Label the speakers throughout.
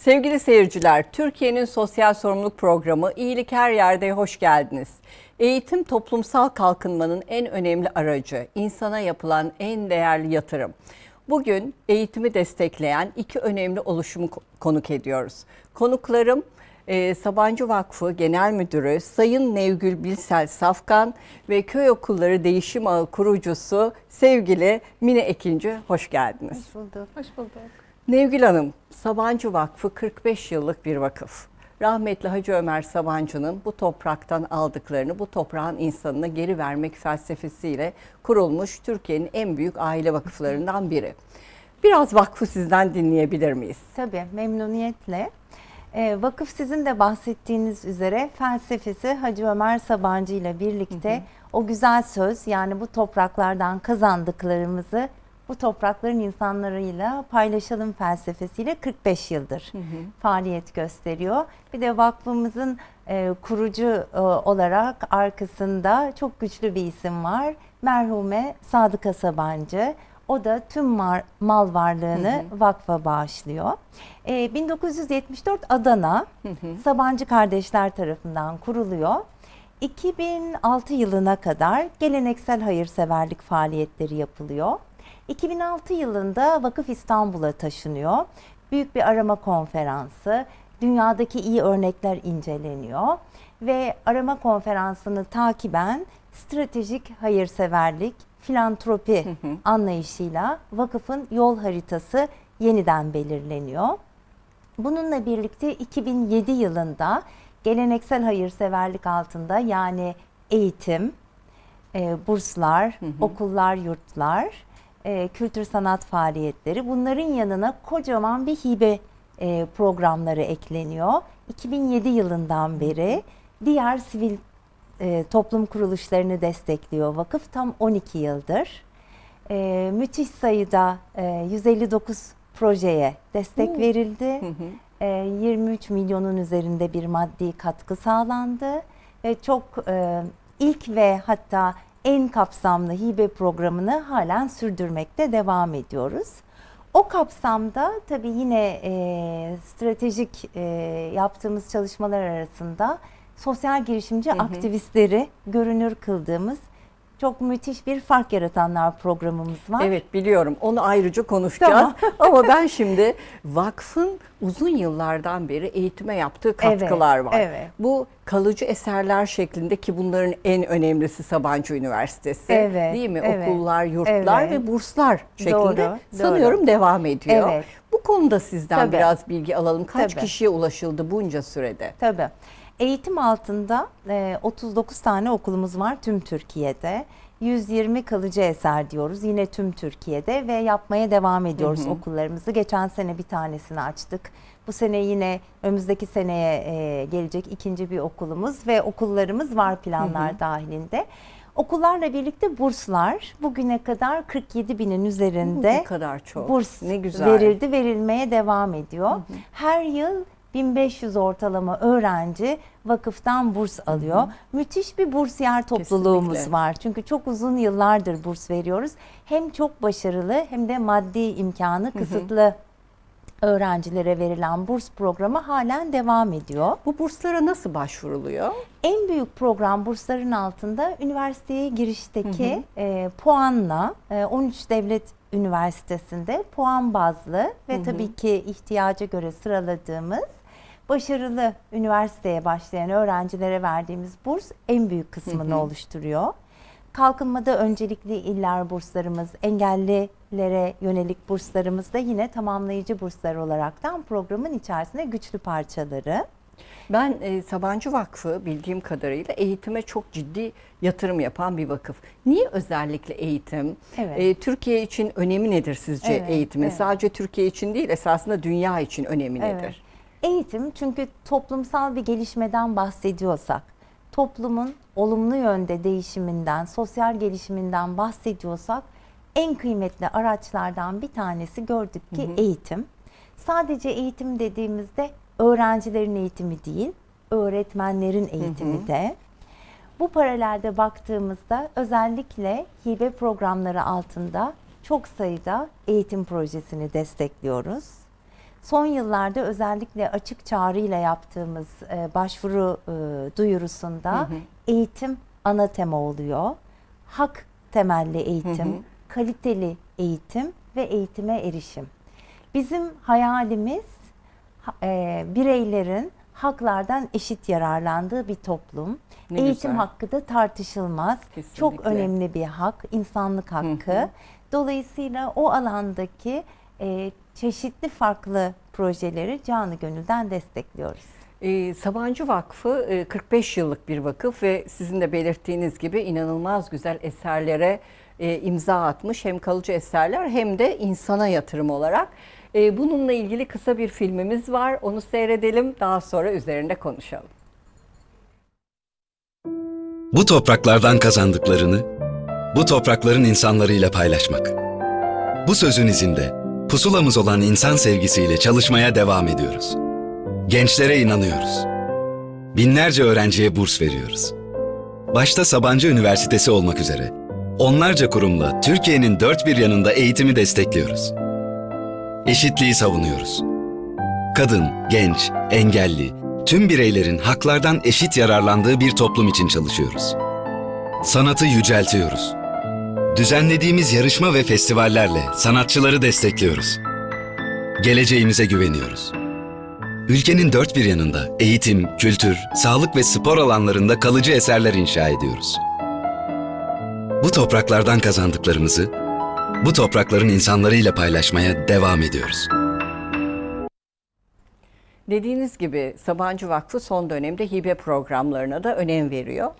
Speaker 1: Sevgili seyirciler, Türkiye'nin sosyal sorumluluk programı İyilik Her Yerde hoş geldiniz. Eğitim toplumsal kalkınmanın en önemli aracı, insana yapılan en değerli yatırım. Bugün eğitimi destekleyen iki önemli oluşumu konuk ediyoruz. Konuklarım e, Sabancı Vakfı Genel Müdürü Sayın Nevgül Bilsel Safkan ve Köy Okulları Değişim Ağı kurucusu sevgili Mine Ekinci hoş geldiniz.
Speaker 2: Hoş bulduk. Hoş bulduk.
Speaker 1: Nevgül Hanım, Sabancı Vakfı 45 yıllık bir vakıf. Rahmetli Hacı Ömer Sabancı'nın bu topraktan aldıklarını bu toprağın insanına geri vermek felsefesiyle kurulmuş Türkiye'nin en büyük aile vakıflarından biri. Biraz vakfı sizden dinleyebilir miyiz?
Speaker 2: Tabii memnuniyetle. Ee, vakıf sizin de bahsettiğiniz üzere felsefesi Hacı Ömer Sabancı ile birlikte o güzel söz yani bu topraklardan kazandıklarımızı bu toprakların insanlarıyla paylaşalım felsefesiyle 45 yıldır faaliyet gösteriyor. Bir de vakfımızın e, kurucu e, olarak arkasında çok güçlü bir isim var. Merhume Sadıka Sabancı. O da tüm mar- mal varlığını vakfa bağışlıyor. E, 1974 Adana Sabancı kardeşler tarafından kuruluyor. 2006 yılına kadar geleneksel hayırseverlik faaliyetleri yapılıyor. 2006 yılında Vakıf İstanbul'a taşınıyor. Büyük bir arama konferansı, dünyadaki iyi örnekler inceleniyor ve arama konferansını takiben stratejik hayırseverlik, filantropi anlayışıyla vakıfın yol haritası yeniden belirleniyor. Bununla birlikte 2007 yılında geleneksel hayırseverlik altında yani eğitim, e, burslar, okullar, yurtlar, e, kültür sanat faaliyetleri bunların yanına kocaman bir hibe e, programları ekleniyor. 2007 yılından beri diğer sivil e, toplum kuruluşlarını destekliyor vakıf tam 12 yıldır. E, müthiş sayıda e, 159 projeye destek verildi. E, 23 milyonun üzerinde bir maddi katkı sağlandı ve çok e, ilk ve hatta en kapsamlı hibe programını halen sürdürmekte devam ediyoruz. O kapsamda tabii yine e, stratejik e, yaptığımız çalışmalar arasında sosyal girişimci aktivistleri görünür kıldığımız çok müthiş bir fark yaratanlar programımız var.
Speaker 1: Evet biliyorum onu ayrıca konuşacağız ama ben şimdi vakfın uzun yıllardan beri eğitime yaptığı katkılar
Speaker 2: Evet,
Speaker 1: var.
Speaker 2: evet.
Speaker 1: Bu kalıcı eserler şeklinde ki bunların en önemlisi Sabancı Üniversitesi
Speaker 2: Evet,
Speaker 1: değil mi?
Speaker 2: evet,
Speaker 1: Okullar, yurtlar
Speaker 2: evet.
Speaker 1: ve burslar şeklinde
Speaker 2: Doğru,
Speaker 1: sanıyorum
Speaker 2: doğru.
Speaker 1: devam ediyor.
Speaker 2: Evet.
Speaker 1: Bu konuda sizden
Speaker 2: Tabii.
Speaker 1: biraz bilgi alalım. Kaç
Speaker 2: Tabii.
Speaker 1: kişiye ulaşıldı bunca sürede?
Speaker 2: Tabii. Eğitim altında e, 39 tane okulumuz var tüm Türkiye'de. 120 kalıcı eser diyoruz yine tüm Türkiye'de ve yapmaya devam ediyoruz okullarımızı. Geçen sene bir tanesini açtık. Bu sene yine önümüzdeki seneye e, gelecek ikinci bir okulumuz ve okullarımız var planlar dahilinde. Okullarla birlikte burslar bugüne kadar 47 binin üzerinde
Speaker 1: Ne kadar çok.
Speaker 2: burs
Speaker 1: ne güzel.
Speaker 2: verildi, verilmeye devam ediyor. Her yıl 1500 ortalama öğrenci vakıftan burs alıyor. Müthiş bir bursiyer topluluğumuz
Speaker 1: Kesinlikle.
Speaker 2: var. Çünkü çok uzun yıllardır burs veriyoruz. Hem çok başarılı hem de maddi imkanı kısıtlı öğrencilere verilen burs programı halen devam ediyor.
Speaker 1: Bu burslara nasıl başvuruluyor?
Speaker 2: En büyük program bursların altında üniversiteye girişteki e, puanla e, 13 devlet üniversitesinde puan bazlı ve tabii ki ihtiyaca göre sıraladığımız başarılı üniversiteye başlayan öğrencilere verdiğimiz burs en büyük kısmını oluşturuyor. Kalkınmada öncelikli iller burslarımız, engellilere yönelik burslarımız da yine tamamlayıcı burslar olaraktan programın içerisinde güçlü parçaları.
Speaker 1: Ben e, Sabancı Vakfı bildiğim kadarıyla eğitime çok ciddi yatırım yapan bir vakıf. Niye özellikle eğitim?
Speaker 2: Evet.
Speaker 1: E, Türkiye için önemi nedir sizce
Speaker 2: Evet,
Speaker 1: eğitimin?
Speaker 2: evet.
Speaker 1: Sadece Türkiye için değil esasında dünya için önemi
Speaker 2: Evet.
Speaker 1: nedir?
Speaker 2: Eğitim çünkü toplumsal bir gelişmeden bahsediyorsak, toplumun olumlu yönde değişiminden, sosyal gelişiminden bahsediyorsak en kıymetli araçlardan bir tanesi gördük ki eğitim. Sadece eğitim dediğimizde öğrencilerin eğitimi değil, öğretmenlerin eğitimi de. Bu paralelde baktığımızda özellikle hibe programları altında çok sayıda eğitim projesini destekliyoruz. Son yıllarda özellikle açık çağrıyla yaptığımız e, başvuru e, duyurusunda eğitim ana tema oluyor. Hak temelli eğitim, kaliteli eğitim ve eğitime erişim. Bizim hayalimiz ha- e, bireylerin haklardan eşit yararlandığı bir toplum.
Speaker 1: Ne
Speaker 2: Eğitim
Speaker 1: güzel.
Speaker 2: hakkı da tartışılmaz. Çok
Speaker 1: Kesinlikle.
Speaker 2: önemli bir hak, insanlık hakkı. Dolayısıyla o alandaki e, çeşitli farklı projeleri canı gönülden destekliyoruz.
Speaker 1: Ee, Sabancı Vakfı e, 45 yıllık bir vakıf ve sizin de belirttiğiniz gibi inanılmaz güzel eserlere e, imza atmış. Hem kalıcı eserler hem de insana yatırım olarak. E, Bununla ilgili kısa bir filmimiz var. Onu seyredelim. Daha sonra üzerinde konuşalım.
Speaker 3: Bu topraklardan kazandıklarını, bu toprakların insanlarıyla paylaşmak. Bu sözün izinde pusulamız olan insan sevgisiyle çalışmaya devam ediyoruz. Gençlere inanıyoruz. Binlerce öğrenciye burs veriyoruz. Başta Sabancı Üniversitesi olmak üzere onlarca kurumla Türkiye'nin dört bir yanında eğitimi destekliyoruz. Eşitliği savunuyoruz. Kadın, genç, engelli, tüm bireylerin haklardan eşit yararlandığı bir toplum için çalışıyoruz. Sanatı yüceltiyoruz. Düzenlediğimiz yarışma ve festivallerle sanatçıları destekliyoruz. Geleceğimize güveniyoruz. Ülkenin dört bir yanında eğitim, kültür, sağlık ve spor alanlarında kalıcı eserler inşa ediyoruz. Bu topraklardan kazandıklarımızı bu toprakların insanlarıyla paylaşmaya devam ediyoruz.
Speaker 1: Dediğiniz gibi Sabancı Vakfı son dönemde hibe programlarına da önem veriyor.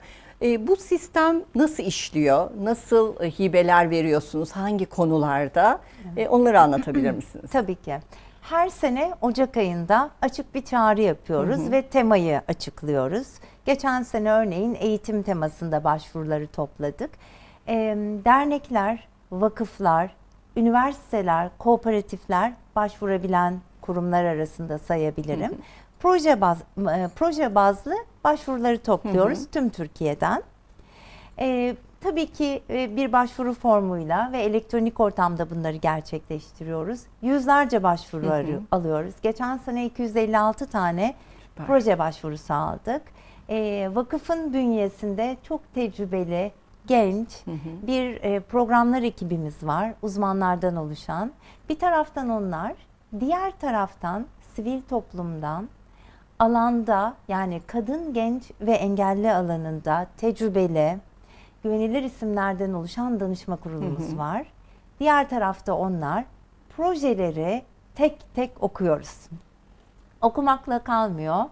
Speaker 1: E, bu sistem nasıl işliyor? Nasıl e, hibeler veriyorsunuz? Hangi konularda? E, onları anlatabilir misiniz?
Speaker 2: Tabii ki. Her sene Ocak ayında açık bir çağrı yapıyoruz ve temayı açıklıyoruz. Geçen sene örneğin eğitim temasında başvuruları topladık. Ee, dernekler, vakıflar, üniversiteler, kooperatifler başvurabilen kurumlar arasında sayabilirim. Proje baz, e, proje bazlı başvuruları topluyoruz tüm Türkiye'den. Ee, tabii ki e, bir başvuru formuyla ve elektronik ortamda bunları gerçekleştiriyoruz. Yüzlerce başvuru arı- alıyoruz. Geçen sene 256 tane
Speaker 1: Süper.
Speaker 2: proje başvurusu aldık. Ee, vakıfın bünyesinde çok tecrübeli, genç bir e, programlar ekibimiz var, uzmanlardan oluşan. Bir taraftan onlar, diğer taraftan sivil toplumdan, alanda yani kadın, genç ve engelli alanında tecrübeli, güvenilir isimlerden oluşan danışma kurulumuz var. Diğer tarafta onlar projeleri tek tek okuyoruz. Okumakla kalmıyor,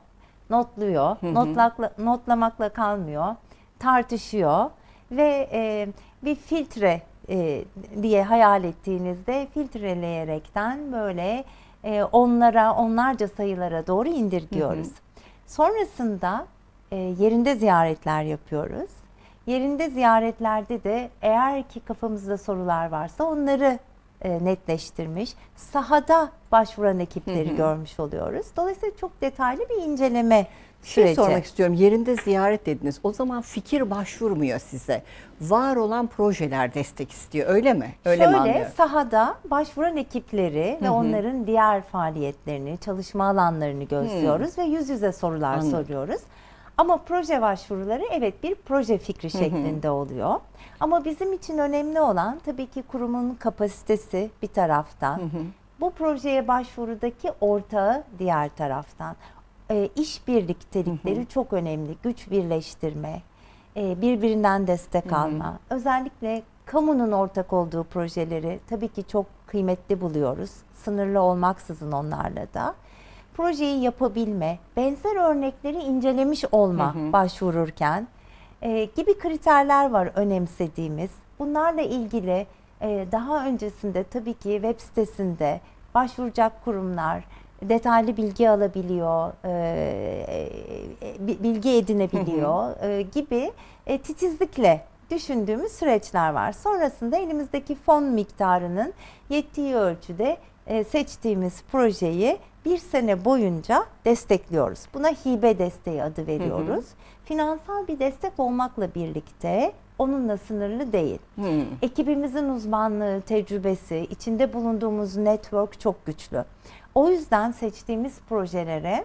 Speaker 2: notluyor, notlakla, notlamakla kalmıyor, tartışıyor ve e, bir filtre e, diye hayal ettiğinizde filtreleyerekten böyle e, onlara, onlarca sayılara doğru indirgiyoruz. Sonrasında e, yerinde ziyaretler yapıyoruz. Yerinde ziyaretlerde de eğer ki kafamızda sorular varsa onları e, netleştirmiş, sahada başvuran ekipleri görmüş oluyoruz. Dolayısıyla çok detaylı bir inceleme
Speaker 1: Bir şey sormak istiyorum. Yerinde ziyaret dediniz. O zaman fikir başvurmuyor size. Var olan projeler destek istiyor. Öyle mi? Öyle mi
Speaker 2: Şöyle
Speaker 1: anlıyorum?
Speaker 2: sahada başvuran ekipleri ve onların diğer faaliyetlerini, çalışma alanlarını gözlüyoruz ve yüz yüze sorular
Speaker 1: Anladım.
Speaker 2: soruyoruz. Ama proje başvuruları evet bir proje fikri şeklinde oluyor. Ama bizim için önemli olan tabii ki kurumun kapasitesi bir taraftan. Bu projeye başvurudaki ortağı diğer taraftan. E, iş birliktelikleri çok önemli. Güç birleştirme, e, birbirinden destek alma. Özellikle kamunun ortak olduğu projeleri tabii ki çok kıymetli buluyoruz. Sınırlı olmaksızın onlarla da. Projeyi yapabilme, benzer örnekleri incelemiş olma başvururken e, gibi kriterler var önemsediğimiz. Bunlarla ilgili e, daha öncesinde tabii ki web sitesinde başvuracak kurumlar detaylı bilgi alabiliyor, e, e, bi- bilgi edinebiliyor e, gibi titizlikle düşündüğümüz süreçler var. Sonrasında elimizdeki fon miktarının yettiği ölçüde seçtiğimiz projeyi bir sene boyunca destekliyoruz. Buna hibe desteği adı veriyoruz. Finansal bir destek olmakla birlikte onunla sınırlı değil.
Speaker 1: Hmm.
Speaker 2: Ekibimizin uzmanlığı, tecrübesi, içinde bulunduğumuz network çok güçlü. O yüzden seçtiğimiz projelere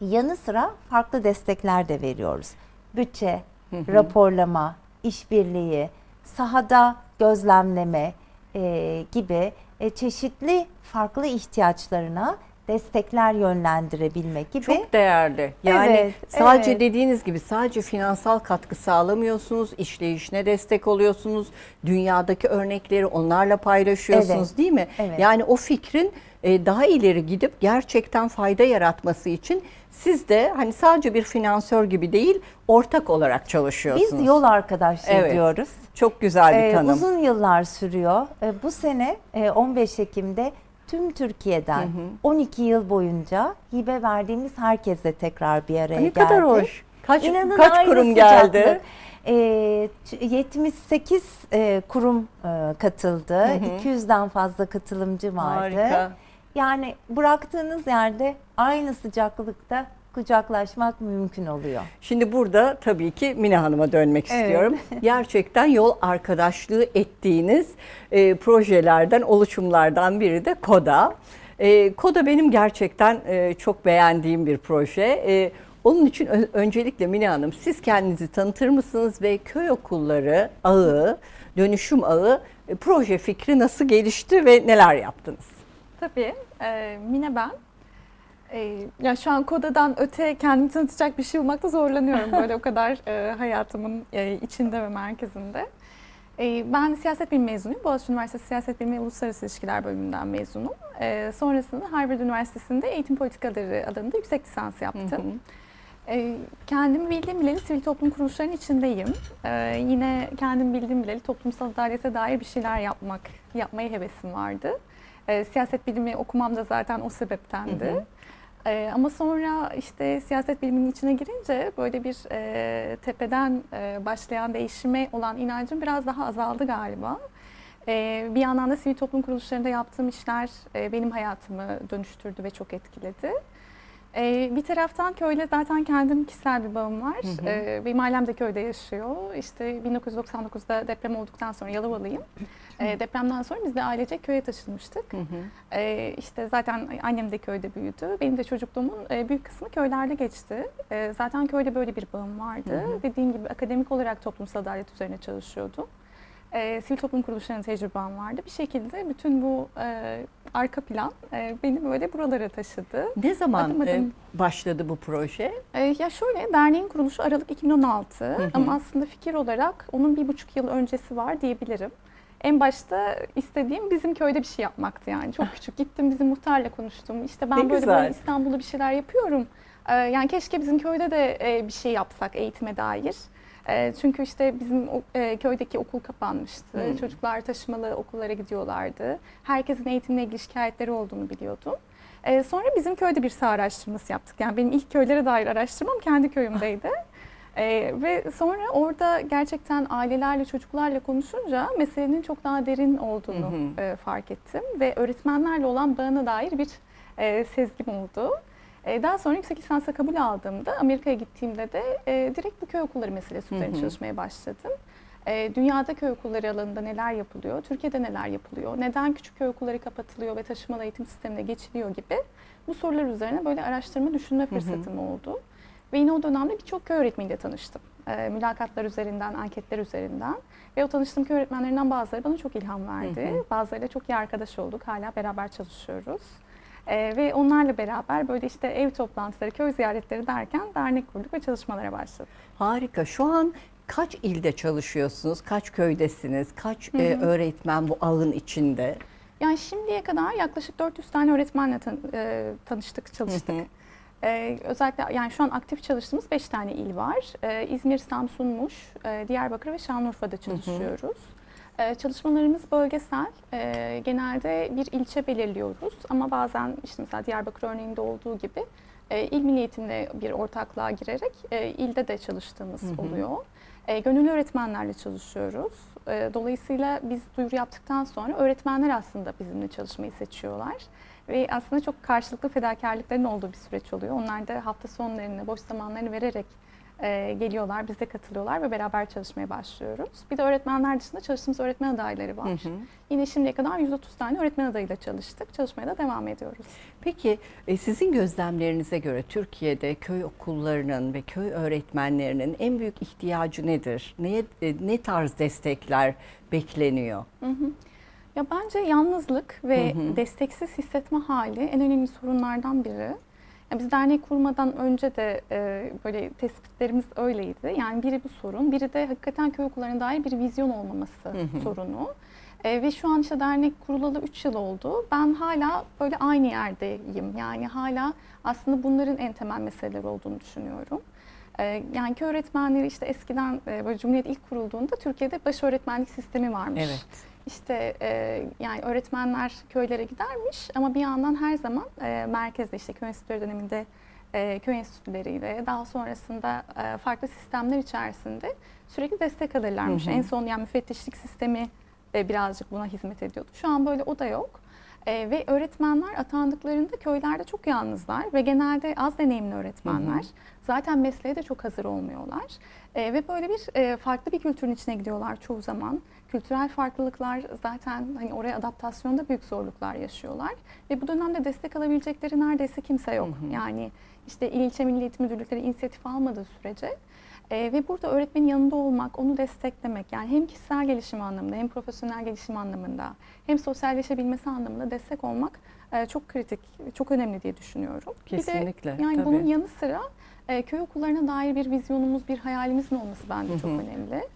Speaker 2: yanı sıra farklı destekler de veriyoruz. Bütçe, raporlama, işbirliği, sahada gözlemleme e, gibi e, çeşitli farklı ihtiyaçlarına destekler yönlendirebilmek gibi.
Speaker 1: Çok değerli. Yani
Speaker 2: Evet,
Speaker 1: sadece
Speaker 2: evet.
Speaker 1: dediğiniz gibi sadece finansal katkı sağlamıyorsunuz, işleyişine destek oluyorsunuz. Dünyadaki örnekleri onlarla paylaşıyorsunuz
Speaker 2: Evet,
Speaker 1: değil mi?
Speaker 2: evet.
Speaker 1: Yani o fikrin e, daha ileri gidip gerçekten fayda yaratması için siz de hani sadece bir finansör gibi değil, ortak olarak çalışıyorsunuz.
Speaker 2: Biz yol arkadaşlığı
Speaker 1: Evet.
Speaker 2: diyoruz.
Speaker 1: Çok güzel bir
Speaker 2: Ee,
Speaker 1: tanım.
Speaker 2: uzun yıllar sürüyor. Ee, bu sene e, 15 Ekim'de tüm Türkiye'den 12 yıl boyunca hibe verdiğimiz herkesle tekrar bir araya
Speaker 1: ne
Speaker 2: geldik.
Speaker 1: kadar hoş. Kaç,
Speaker 2: İnanın
Speaker 1: kaç kurum geldi?
Speaker 2: Ee, t- 78 e, kurum e, katıldı. 200'den fazla katılımcı vardı.
Speaker 1: Harika.
Speaker 2: Yani bıraktığınız yerde aynı sıcaklıkta kucaklaşmak mümkün oluyor.
Speaker 1: Şimdi burada tabii ki Mine Hanım'a dönmek
Speaker 2: Evet.
Speaker 1: istiyorum. Gerçekten yol arkadaşlığı ettiğiniz e, projelerden, oluşumlardan biri de KODA. E, KODA benim gerçekten e, çok beğendiğim bir proje. E, onun için ö- öncelikle Mine Hanım siz kendinizi tanıtır mısınız ve köy okulları ağı, dönüşüm ağı e, proje fikri nasıl gelişti ve neler yaptınız?
Speaker 4: Tabii. E, Mine ben. E, ya şu an kodadan öte kendimi tanıtacak bir şey bulmakta zorlanıyorum. Böyle o kadar e, hayatımın e, içinde ve merkezinde. E, ben siyaset bilimi mezunuyum. Boğaziçi Üniversitesi Siyaset Bilimi Uluslararası İlişkiler bölümünden mezunum. E, sonrasında Harvard Üniversitesi'nde eğitim politikaları alanında yüksek lisans yaptım. E, kendimi bildiğim bileli sivil toplum kuruluşlarının içindeyim. E, yine kendim bildiğim bileli toplumsal adalete dair bir şeyler yapmak, yapmaya hevesim vardı. E, siyaset bilimi okumam da zaten o sebeptendi. E, ama sonra işte siyaset biliminin içine girince böyle bir e, tepeden e, başlayan değişime olan inancım biraz daha azaldı galiba. E, bir yandan da sivil toplum kuruluşlarında yaptığım işler e, benim hayatımı dönüştürdü ve çok etkiledi. Ee, bir taraftan köyle zaten kendim kişisel bir bağım var. Ee, benim ailem de köyde yaşıyor. İşte 1999'da deprem olduktan sonra Yalovalıyım. Ee, depremden sonra biz de ailecek köye taşınmıştık. Ee, işte zaten annem de köyde büyüdü. Benim de çocukluğumun e, büyük kısmı köylerde geçti. Ee, zaten köyde böyle bir bağım vardı. Dediğim gibi akademik olarak toplumsal adalet üzerine çalışıyordum. Ee, sivil toplum kuruluşlarının tecrübem vardı. Bir şekilde bütün bu e, arka plan e, beni böyle buralara taşıdı.
Speaker 1: Ne zaman
Speaker 4: Adım adım.
Speaker 1: e, başladı bu proje?
Speaker 4: Ee, ya şöyle derneğin kuruluşu Aralık 2016 ama aslında fikir olarak onun bir buçuk yıl öncesi var diyebilirim. En başta istediğim bizim köyde bir şey yapmaktı yani. Çok küçük gittim bizim muhtarla konuştum. İşte ben
Speaker 1: Ne
Speaker 4: böyle
Speaker 1: güzel.
Speaker 4: böyle İstanbul'da bir şeyler yapıyorum. Ee, yani keşke bizim köyde de e, bir şey yapsak eğitime dair. E, çünkü işte bizim e, köydeki okul kapanmıştı.
Speaker 1: Hmm.
Speaker 4: Çocuklar taşımalı okullara gidiyorlardı. Herkesin eğitimle ilgili şikayetleri olduğunu biliyordum. E, sonra bizim köyde bir saha araştırması yaptık. Yani benim ilk köylere dair araştırmam kendi köyümdeydi. E, ve sonra orada gerçekten ailelerle, çocuklarla konuşunca meselenin çok daha derin olduğunu
Speaker 1: Hı
Speaker 4: e, fark ettim. Ve öğretmenlerle olan bağına dair bir e, sezgim oldu. E, daha sonra yüksek lisansa kabul aldığımda Amerika'ya gittiğimde de e, direkt bu köy okulları meselesi üzerine
Speaker 1: Hı hı.
Speaker 4: çalışmaya başladım. E, dünyada köy okulları alanında neler yapılıyor, Türkiye'de neler yapılıyor, neden küçük köy okulları kapatılıyor ve taşımalı eğitim sistemine geçiliyor gibi bu sorular üzerine böyle araştırma, düşünme fırsatım oldu. Ve yine o dönemde birçok köy öğretmeniyle tanıştım. E, mülakatlar üzerinden, anketler üzerinden. Ve o tanıştığım köy öğretmenlerinden bazıları bana çok ilham verdi.
Speaker 1: Hı hı.
Speaker 4: Bazılarıyla çok iyi arkadaş olduk. Hala beraber çalışıyoruz. E, ve onlarla beraber böyle işte ev toplantıları, köy ziyaretleri derken dernek kurduk ve çalışmalara başladık.
Speaker 1: Harika. Şu an kaç ilde çalışıyorsunuz? Kaç köydesiniz? Kaç e, öğretmen bu ağın içinde?
Speaker 4: Yani şimdiye kadar yaklaşık 400 tane öğretmenle tan- e, tanıştık, çalıştık.
Speaker 1: Hı hı.
Speaker 4: Ee, özellikle yani şu an aktif çalıştığımız 5 tane il var. Ee, İzmir, Samsun, Muş, e, Diyarbakır ve Şanlıurfa'da çalışıyoruz. Ee, çalışmalarımız bölgesel. Ee, genelde bir ilçe belirliyoruz ama bazen işte mesela Diyarbakır örneğinde olduğu gibi e, il milli eğitimle bir ortaklığa girerek e, ilde de çalıştığımız
Speaker 1: Hı hı.
Speaker 4: oluyor. E, gönüllü öğretmenlerle çalışıyoruz. Dolayısıyla biz duyuru yaptıktan sonra öğretmenler aslında bizimle çalışmayı seçiyorlar. Ve aslında çok karşılıklı fedakarlıkların olduğu bir süreç oluyor. Onlar da hafta sonlarını, boş zamanlarını vererek e, geliyorlar, bize katılıyorlar ve beraber çalışmaya başlıyoruz. Bir de öğretmenler dışında çalıştığımız öğretmen adayları var.
Speaker 1: Hı hı.
Speaker 4: Yine şimdiye kadar 130 tane öğretmen adayıyla çalıştık. Çalışmaya da devam ediyoruz.
Speaker 1: Peki e, sizin gözlemlerinize göre Türkiye'de köy okullarının ve köy öğretmenlerinin en büyük ihtiyacı nedir? Neye, e, ne tarz destekler bekleniyor?
Speaker 4: Ya bence yalnızlık ve
Speaker 1: Hı hı.
Speaker 4: desteksiz hissetme hali en önemli sorunlardan biri. Ya biz dernek kurmadan önce de e, böyle tespitlerimiz öyleydi. Yani biri bu sorun, biri de hakikaten köy okullarına dair bir vizyon olmaması
Speaker 1: hı.
Speaker 4: sorunu. E, ve şu an işte dernek kurulalı 3 yıl oldu. Ben hala böyle aynı yerdeyim. Yani hala aslında bunların en temel meseleleri olduğunu düşünüyorum. E, yani köy öğretmenleri işte eskiden e, böyle Cumhuriyet ilk kurulduğunda Türkiye'de baş öğretmenlik sistemi varmış.
Speaker 1: Evet.
Speaker 4: İşte e, yani öğretmenler köylere gidermiş ama bir yandan her zaman e, merkezde işte köy enstitüleri döneminde e, köy enstitüleriyle daha sonrasında e, farklı sistemler içerisinde sürekli destek alırlarmış.
Speaker 1: Hı hı.
Speaker 4: En son yani müfettişlik sistemi e, birazcık buna hizmet ediyordu. Şu an böyle o da yok. E, ve öğretmenler atandıklarında köylerde çok yalnızlar ve genelde az deneyimli öğretmenler. Zaten mesleğe de çok hazır olmuyorlar. E, ve böyle bir e, farklı bir kültürün içine gidiyorlar çoğu zaman. Kültürel farklılıklar zaten hani oraya adaptasyonda büyük zorluklar yaşıyorlar. Ve bu dönemde destek alabilecekleri neredeyse kimse yok.
Speaker 1: Hı hı.
Speaker 4: Yani işte il ilçe milli eğitim müdürlükleri inisiyatif almadığı sürece e, ve burada öğretmenin yanında olmak, onu desteklemek yani hem kişisel gelişim anlamında hem profesyonel gelişim anlamında hem sosyalleşebilmesi anlamında destek olmak e, çok kritik, çok önemli diye düşünüyorum.
Speaker 1: Kesinlikle,
Speaker 4: Bir de yani
Speaker 1: tabii.
Speaker 4: bunun yanı sıra e, köy okullarına dair bir vizyonumuz, bir hayalimizin olması bence
Speaker 1: Hı
Speaker 4: çok önemli.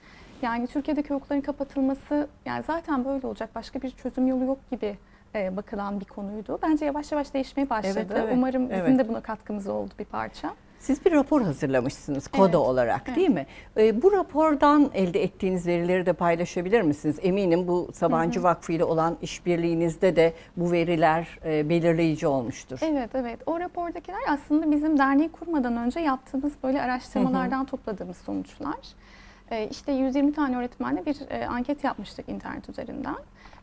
Speaker 4: Yani Türkiye'de köy okullarının kapatılması yani zaten böyle olacak başka bir çözüm yolu yok gibi e, bakılan bir konuydu. Bence yavaş yavaş değişmeye başladı.
Speaker 1: Evet, evet,
Speaker 4: Umarım bizim
Speaker 1: evet.
Speaker 4: de buna katkımız oldu bir parça.
Speaker 1: Siz bir rapor hazırlamışsınız KODA
Speaker 4: Evet,
Speaker 1: olarak
Speaker 4: evet.
Speaker 1: değil mi? E, bu rapordan elde ettiğiniz verileri de paylaşabilir misiniz? Eminim bu Sabancı Vakfı ile olan işbirliğinizde de bu veriler e, belirleyici olmuştur.
Speaker 4: Evet evet o rapordakiler aslında bizim derneği kurmadan önce yaptığımız böyle araştırmalardan topladığımız sonuçlar. Ee, işte 120 tane öğretmenle bir e, anket yapmıştık internet üzerinden.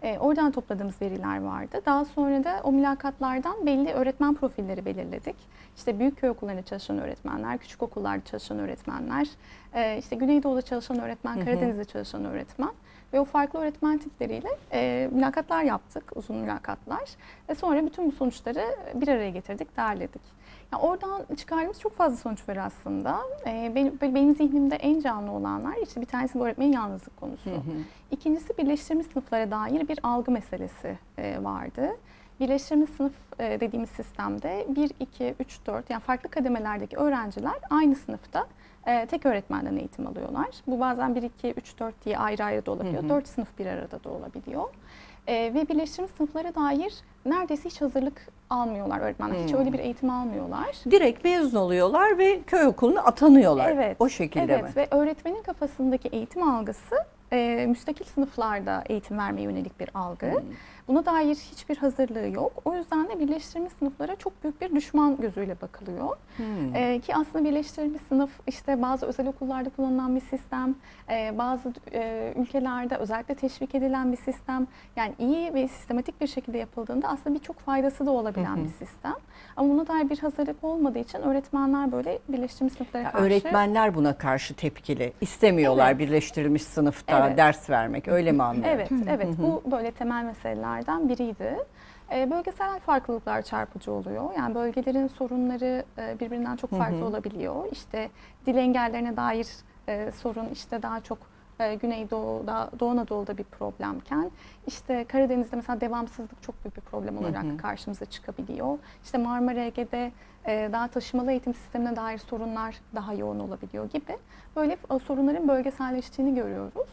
Speaker 4: E, oradan topladığımız veriler vardı. Daha sonra da o mülakatlardan belli öğretmen profilleri belirledik. İşte büyük köy okullarında çalışan öğretmenler, küçük okullarda çalışan öğretmenler, e, işte Güneydoğu'da çalışan öğretmen, Karadeniz'de çalışan öğretmen ve o farklı öğretmen tipleriyle e, mülakatlar yaptık, uzun mülakatlar. Ve sonra bütün bu sonuçları bir araya getirdik, derledik. Ya oradan çıkardığımız çok fazla sonuç var aslında. Ee, benim, benim zihnimde en canlı olanlar işte bir tanesi bu öğretmenin yalnızlık konusu. İkincisi birleştirilmiş sınıflara dair bir algı meselesi e, vardı. Birleştirilmiş sınıf e, dediğimiz sistemde 1, 2, 3, 4 yani farklı kademelerdeki öğrenciler aynı sınıfta e, tek öğretmenden eğitim alıyorlar. Bu bazen 1, 2, 3, 4 diye ayrı ayrı da olabiliyor.
Speaker 1: Hı hı.
Speaker 4: 4 sınıf bir arada da olabiliyor. E, ve birleştirilmiş sınıflara dair neredeyse hiç hazırlık almıyorlar öğretmenler. Hiç
Speaker 1: Hmm.
Speaker 4: öyle bir eğitim almıyorlar.
Speaker 1: Direkt mezun oluyorlar ve köy okuluna atanıyorlar.
Speaker 4: Evet.
Speaker 1: O şekilde
Speaker 4: evet.
Speaker 1: mi?
Speaker 4: ve öğretmenin kafasındaki eğitim algısı e, müstakil sınıflarda eğitim vermeye yönelik bir algı.
Speaker 1: Hmm.
Speaker 4: Buna dair hiçbir hazırlığı yok. O yüzden de birleştirilmiş sınıflara çok büyük bir düşman gözüyle bakılıyor.
Speaker 1: Hmm.
Speaker 4: E, ki aslında birleştirilmiş sınıf işte bazı özel okullarda kullanılan bir sistem, e, bazı e, ülkelerde özellikle teşvik edilen bir sistem. Yani iyi ve sistematik bir şekilde yapıldığında aslında birçok faydası da olabilen bir sistem. Ama buna dair bir hazırlık olmadığı için öğretmenler böyle birleştirilmiş sınıflara
Speaker 1: Ya
Speaker 4: karşı...
Speaker 1: öğretmenler buna karşı tepkili. İstemiyorlar
Speaker 4: Evet.
Speaker 1: birleştirilmiş sınıfta
Speaker 4: Evet.
Speaker 1: ders vermek. Öyle mi anlıyorum?
Speaker 4: Evet, evet. Bu böyle temel meselelerden biriydi. Ee, bölgesel farklılıklar çarpıcı oluyor. Yani bölgelerin sorunları e, birbirinden çok farklı olabiliyor. İşte dil engellerine dair e, sorun işte daha çok e, Güneydoğu'da, Doğu Anadolu'da bir problemken işte Karadeniz'de mesela devamsızlık çok büyük bir problem olarak
Speaker 1: Hı hı.
Speaker 4: karşımıza çıkabiliyor. İşte Marmara Ege'de e, daha taşımalı eğitim sistemine dair sorunlar daha yoğun olabiliyor gibi. Böyle e, sorunların bölgeselleştiğini görüyoruz.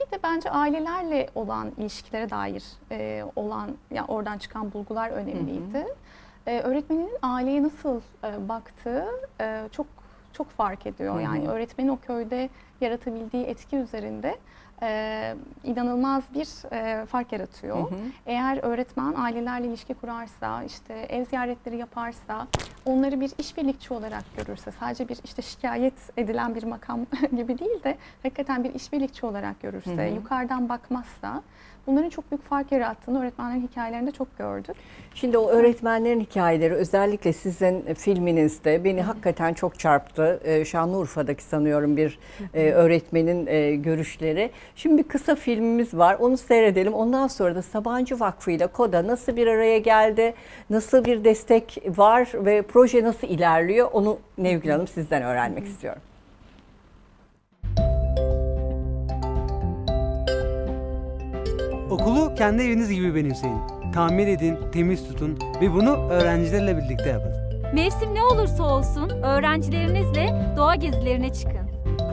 Speaker 4: Bir de bence ailelerle olan ilişkilere dair e, olan yani oradan çıkan bulgular önemliydi. E, öğretmenin aileye nasıl e, baktığı e, çok çok fark ediyor.
Speaker 1: Hı hı.
Speaker 4: Yani öğretmenin o köyde yaratabildiği etki üzerinde e, inanılmaz bir e, fark yaratıyor.
Speaker 1: Hı hı.
Speaker 4: Eğer öğretmen ailelerle ilişki kurarsa, işte ev ziyaretleri yaparsa, onları bir işbirlikçi olarak görürse, sadece bir işte şikayet edilen bir makam gibi değil de hakikaten bir işbirlikçi olarak görürse,
Speaker 1: Hı hı.
Speaker 4: yukarıdan bakmazsa, bunların çok büyük fark yarattığını öğretmenlerin hikayelerinde çok gördük.
Speaker 1: Şimdi o öğretmenlerin hikayeleri özellikle sizin filminizde beni hakikaten çok çarptı. Ee, Şanlıurfa'daki sanıyorum bir e, öğretmenin e, görüşleri. Şimdi bir kısa filmimiz var. Onu seyredelim. Ondan sonra da Sabancı Vakfı ile KODA nasıl bir araya geldi? Nasıl bir destek var ve proje nasıl ilerliyor? Onu Nevgül Hanım sizden öğrenmek istiyorum.
Speaker 5: Okulu kendi eviniz gibi benimseyin. Tamir edin, temiz tutun ve bunu öğrencilerle birlikte yapın.
Speaker 6: Mevsim ne olursa olsun öğrencilerinizle doğa gezilerine çıkın.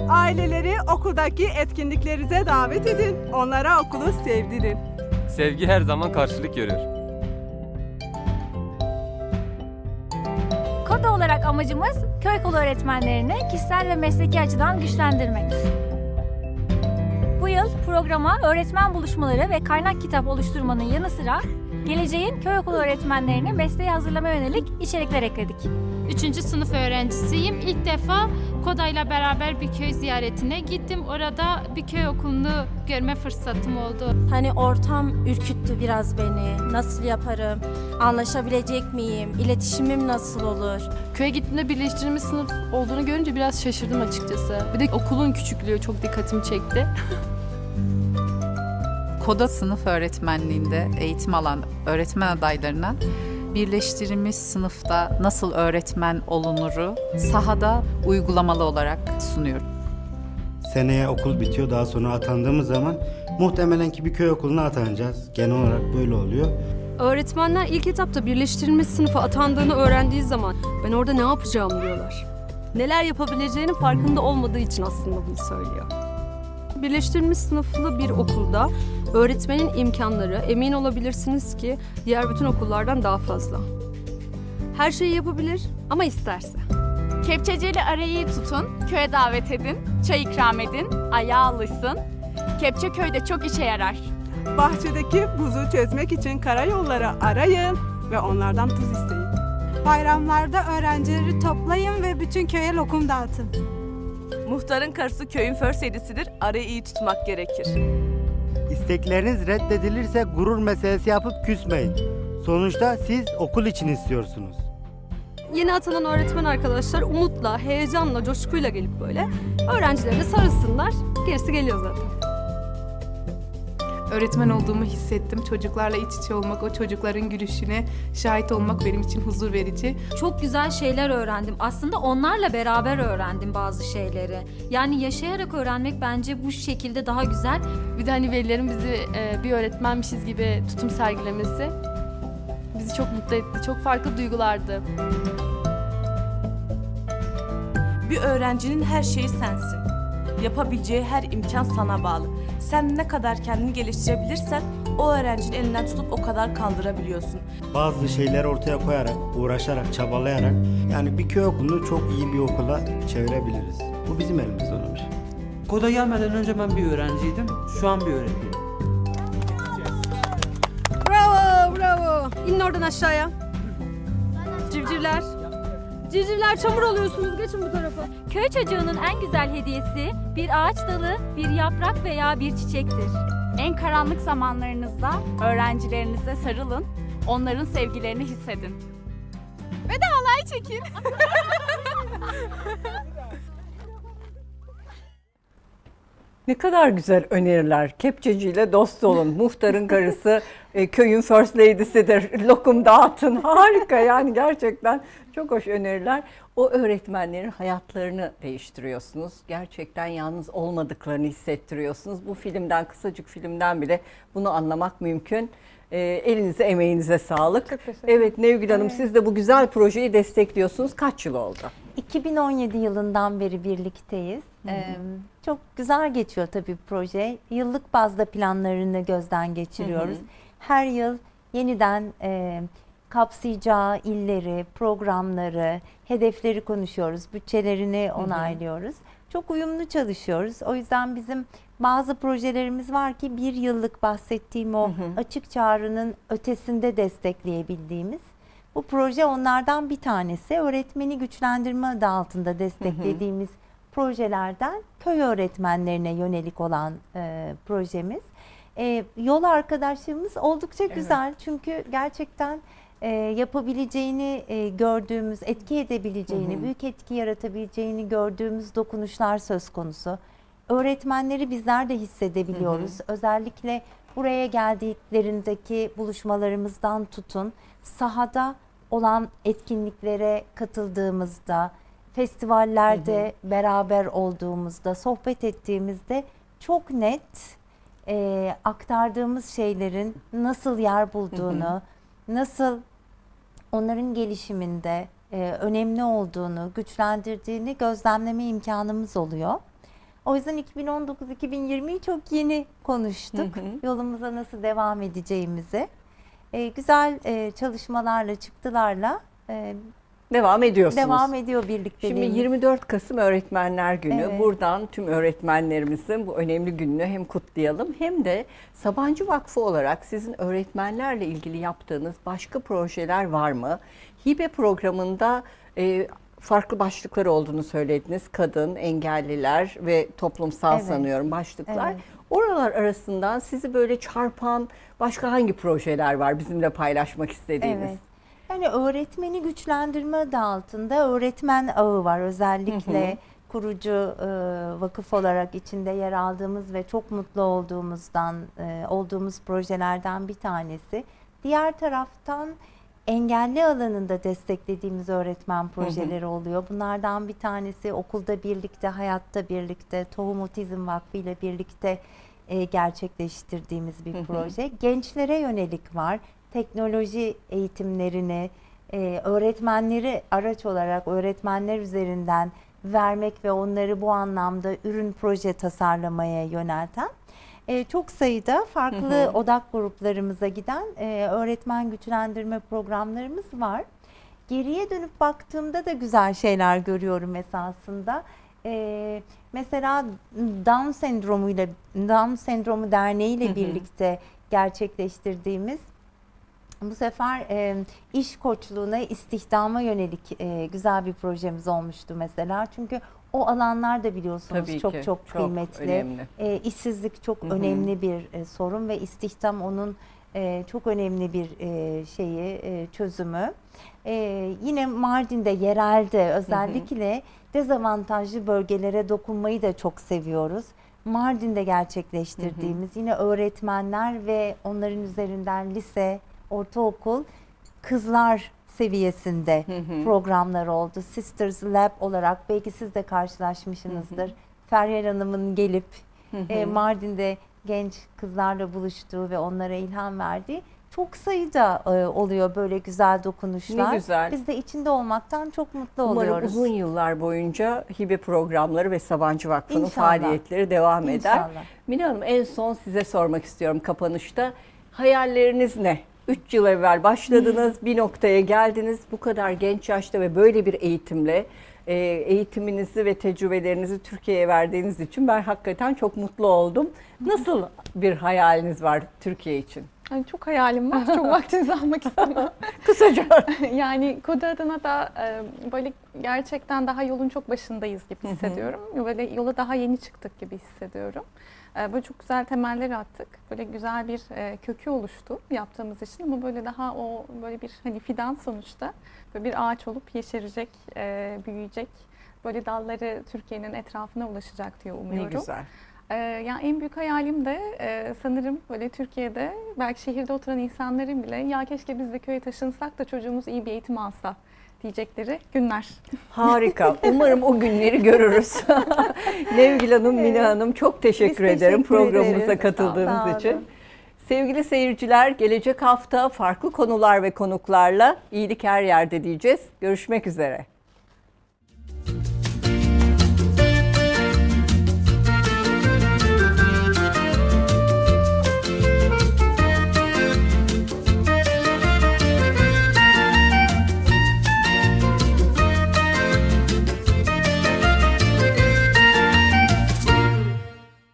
Speaker 7: Aileleri okuldaki etkinliklerinize davet edin. Onlara okulu sevdirin.
Speaker 8: Sevgi her zaman karşılık görür.
Speaker 6: Koda olarak amacımız köy okulu öğretmenlerini kişisel ve mesleki açıdan güçlendirmek. Programa öğretmen buluşmaları ve kaynak kitap oluşturmanın yanı sıra geleceğin köy okulu öğretmenlerini mesleğe hazırlamaya yönelik içerikler ekledik.
Speaker 9: Üçüncü sınıf öğrencisiyim. İlk defa Koda'yla beraber bir köy ziyaretine gittim. Orada bir köy okulunu görme fırsatım oldu.
Speaker 10: Hani ortam ürküttü biraz beni. Nasıl yaparım? Anlaşabilecek miyim? İletişimim nasıl olur?
Speaker 11: Köye gittiğimde birleştirilmiş sınıf olduğunu görünce biraz şaşırdım açıkçası. Bir de okulun küçüklüğü çok dikkatimi çekti.
Speaker 12: Koda sınıf öğretmenliğinde eğitim alan öğretmen adaylarına birleştirilmiş sınıfta nasıl öğretmen olunuru sahada uygulamalı olarak sunuyorum.
Speaker 13: Seneye okul bitiyor. Daha sonra atandığımız zaman muhtemelen ki bir köy okuluna atanacağız. Genel olarak böyle oluyor.
Speaker 11: Öğretmenler ilk etapta birleştirilmiş sınıfa atandığını öğrendiği zaman ben orada ne yapacağım diyorlar. Neler yapabileceğinin farkında olmadığı için aslında bunu söylüyor. Birleştirilmiş sınıflı bir okulda öğretmenin imkanları emin olabilirsiniz ki diğer bütün okullardan daha fazla. Her şeyi yapabilir ama isterse.
Speaker 9: Kepçeciyle arayı iyi tutun, köye davet edin, çay ikram edin, ayağı alışsın. Kepçe köyde çok işe yarar.
Speaker 7: Bahçedeki buzu çözmek için karayolları arayın ve onlardan tuz isteyin.
Speaker 10: Bayramlarda öğrencileri toplayın ve bütün köye lokum dağıtın.
Speaker 11: Muhtarın karısı köyün försedisidir. Arayı iyi tutmak gerekir.
Speaker 13: İstekleriniz reddedilirse gurur meselesi yapıp küsmeyin. Sonuçta siz okul için istiyorsunuz.
Speaker 11: Yeni atanan öğretmen arkadaşlar umutla, heyecanla, coşkuyla gelip böyle öğrencilerine sarılsınlar. Gerisi geliyor zaten.
Speaker 12: Öğretmen olduğumu hissettim. Çocuklarla iç içe olmak, o çocukların gülüşüne şahit olmak benim için huzur verici.
Speaker 6: Çok güzel şeyler öğrendim. Aslında onlarla beraber öğrendim bazı şeyleri. Yani yaşayarak öğrenmek bence bu şekilde daha güzel.
Speaker 11: Bir de hani velilerin bizi e, bir öğretmenmişiz gibi tutum sergilemesi bizi çok mutlu etti. Çok farklı duygulardı.
Speaker 10: Bir öğrencinin her şeyi sensin. Yapabileceği her imkan sana bağlı. Sen ne kadar kendini geliştirebilirsen o öğrencinin elinden tutup o kadar kaldırabiliyorsun.
Speaker 13: Bazı şeyleri ortaya koyarak, uğraşarak, çabalayarak yani bir köy okulunu çok iyi bir okula çevirebiliriz. Bu bizim elimizde şey.
Speaker 5: Koda gelmeden önce ben bir öğrenciydim. Şu an bir öğretmenim.
Speaker 11: Bravo, bravo. İnin oradan aşağıya. Civcivler. Civcivler çamur oluyorsunuz. Geçin bu tarafa.
Speaker 6: Köy çocuğunun en güzel hediyesi bir ağaç dalı, bir yaprak veya bir çiçektir.
Speaker 9: En karanlık zamanlarınızda öğrencilerinize sarılın, onların sevgilerini hissedin. Ve de halay çekin.
Speaker 1: Ne kadar güzel öneriler. Kepçeciyle dost olun. Muhtarın karısı e, köyün first lady'sidir. Lokum dağıtın. Harika yani gerçekten çok hoş öneriler. O öğretmenlerin hayatlarını değiştiriyorsunuz. Gerçekten yalnız olmadıklarını hissettiriyorsunuz. Bu filmden, kısacık filmden bile bunu anlamak mümkün. E, elinize, emeğinize sağlık. Evet Nevgül Hanım siz de bu güzel projeyi destekliyorsunuz. Kaç yıl oldu?
Speaker 2: 2017 yılından beri birlikteyiz. Ee, çok güzel geçiyor tabii proje. Yıllık bazda planlarını gözden geçiriyoruz. Her yıl yeniden e, kapsayacağı illeri, programları, hedefleri konuşuyoruz. Bütçelerini onaylıyoruz. Çok uyumlu çalışıyoruz. O yüzden bizim bazı projelerimiz var ki bir yıllık bahsettiğim o açık çağrının ötesinde destekleyebildiğimiz. Bu proje onlardan bir tanesi. Öğretmeni güçlendirme adı altında desteklediğimiz projelerden köy öğretmenlerine yönelik olan e, projemiz. E, yol arkadaşlığımız oldukça güzel çünkü gerçekten e, yapabileceğini e, gördüğümüz, etki edebileceğini,
Speaker 1: Hı hı.
Speaker 2: büyük etki yaratabileceğini gördüğümüz dokunuşlar söz konusu. Öğretmenleri bizler de hissedebiliyoruz. Özellikle buraya geldiklerindeki buluşmalarımızdan tutun, sahada olan etkinliklere katıldığımızda, festivallerde beraber olduğumuzda, sohbet ettiğimizde çok net e, aktardığımız şeylerin nasıl yer bulduğunu, nasıl onların gelişiminde e, önemli olduğunu, güçlendirdiğini gözlemleme imkanımız oluyor. O yüzden 2019-2020'yi çok yeni konuştuk.
Speaker 1: Hı hı.
Speaker 2: Yolumuza nasıl devam edeceğimizi. E, güzel e, çalışmalarla, çıktılarla e,
Speaker 1: Devam ediyorsunuz.
Speaker 2: devam ediyor birlikteliğimiz.
Speaker 1: Şimdi 24 Kasım Öğretmenler Günü.
Speaker 2: Evet.
Speaker 1: Buradan tüm öğretmenlerimizin bu önemli gününü hem kutlayalım hem de Sabancı Vakfı olarak sizin öğretmenlerle ilgili yaptığınız başka projeler var mı? Hibe programında e, farklı başlıklar olduğunu söylediniz. Kadın, engelliler ve toplumsal
Speaker 2: Evet.
Speaker 1: sanıyorum başlıklar.
Speaker 2: Evet.
Speaker 1: Oralar arasından sizi böyle çarpan başka hangi projeler var bizimle paylaşmak istediğiniz?
Speaker 2: Evet. Yani öğretmeni güçlendirme adı altında öğretmen ağı var. Özellikle
Speaker 1: Hı hı.
Speaker 2: kurucu e, vakıf olarak içinde yer aldığımız ve çok mutlu olduğumuzdan e, olduğumuz projelerden bir tanesi. Diğer taraftan engelli alanında desteklediğimiz öğretmen projeleri oluyor. Bunlardan bir tanesi okulda birlikte, hayatta birlikte, Tohum Otizm Vakfı ile birlikte e, gerçekleştirdiğimiz bir proje. Gençlere yönelik var. Teknoloji eğitimlerini, e, öğretmenleri araç olarak öğretmenler üzerinden vermek ve onları bu anlamda ürün proje tasarlamaya yönelten e, çok sayıda farklı
Speaker 1: Hı hı.
Speaker 2: odak gruplarımıza giden e, öğretmen güçlendirme programlarımız var. Geriye dönüp baktığımda da güzel şeyler görüyorum esasında. E, mesela Down sendromuyla Down sendromu derneği ile birlikte gerçekleştirdiğimiz bu sefer e, iş koçluğuna, istihdama yönelik e, güzel bir projemiz olmuştu mesela. Çünkü o alanlar da biliyorsunuz
Speaker 1: Tabii
Speaker 2: çok,
Speaker 1: ki,
Speaker 2: çok
Speaker 1: çok
Speaker 2: kıymetli.
Speaker 1: önemli.
Speaker 2: E, işsizlik çok
Speaker 1: Hı hı.
Speaker 2: önemli bir e, sorun ve istihdam onun e, çok önemli bir e, şeyi e, çözümü. E, yine Mardin'de yerelde özellikle dezavantajlı bölgelere dokunmayı da çok seviyoruz. Mardin'de gerçekleştirdiğimiz yine öğretmenler ve onların üzerinden lise, ortaokul, kızlar seviyesinde
Speaker 1: Hı hı.
Speaker 2: programlar oldu. Sisters Lab olarak belki siz de karşılaşmışsınızdır. Feryal Hanım'ın gelip
Speaker 1: Hı hı.
Speaker 2: e, Mardin'de genç kızlarla buluştuğu ve onlara ilham verdiği çok sayıda e, oluyor böyle güzel dokunuşlar.
Speaker 1: Ne güzel.
Speaker 2: Biz de içinde olmaktan çok mutlu
Speaker 1: Umarım
Speaker 2: oluyoruz.
Speaker 1: uzun yıllar boyunca hibe programları ve Sabancı Vakfı'nın
Speaker 2: İnşallah.
Speaker 1: faaliyetleri devam eder.
Speaker 2: İnşallah.
Speaker 1: Mine Hanım en son size sormak istiyorum kapanışta. Hayalleriniz ne? 3 yıl evvel başladınız, bir noktaya geldiniz. Bu kadar genç yaşta ve böyle bir eğitimle e, eğitiminizi ve tecrübelerinizi Türkiye'ye verdiğiniz için ben hakikaten çok mutlu oldum. Nasıl bir hayaliniz var Türkiye için?
Speaker 4: Ay, çok hayalim var. Çok vaktinizi almak istemem.
Speaker 1: Kısaca.
Speaker 4: yani Koda adına da e, böyle gerçekten daha yolun çok başındayız gibi
Speaker 1: Hı hı.
Speaker 4: hissediyorum. Böyle yola daha yeni çıktık gibi hissediyorum. E, Böyle çok güzel temeller attık. Böyle güzel bir e, kökü oluştu yaptığımız için ama böyle daha o böyle bir hani fidan sonuçta böyle bir ağaç olup yeşerecek, e, büyüyecek. Böyle dalları Türkiye'nin etrafına ulaşacak diye
Speaker 1: Ne
Speaker 4: umuyorum.
Speaker 1: güzel.
Speaker 4: Ee, yani en büyük hayalim de e, sanırım böyle Türkiye'de belki şehirde oturan insanların bile ya keşke biz de köye taşınsak da çocuğumuz iyi bir eğitim alsa diyecekleri günler.
Speaker 1: Harika. Umarım o günleri görürüz. Nevgil Hanım, Mine Hanım çok teşekkür
Speaker 2: Biz
Speaker 1: ederim
Speaker 2: teşekkür
Speaker 1: programımıza
Speaker 2: ederiz.
Speaker 1: katıldığınız
Speaker 2: Sağ olun.
Speaker 1: için. Sevgili seyirciler, gelecek hafta farklı konular ve konuklarla iyilik her yerde diyeceğiz. Görüşmek üzere.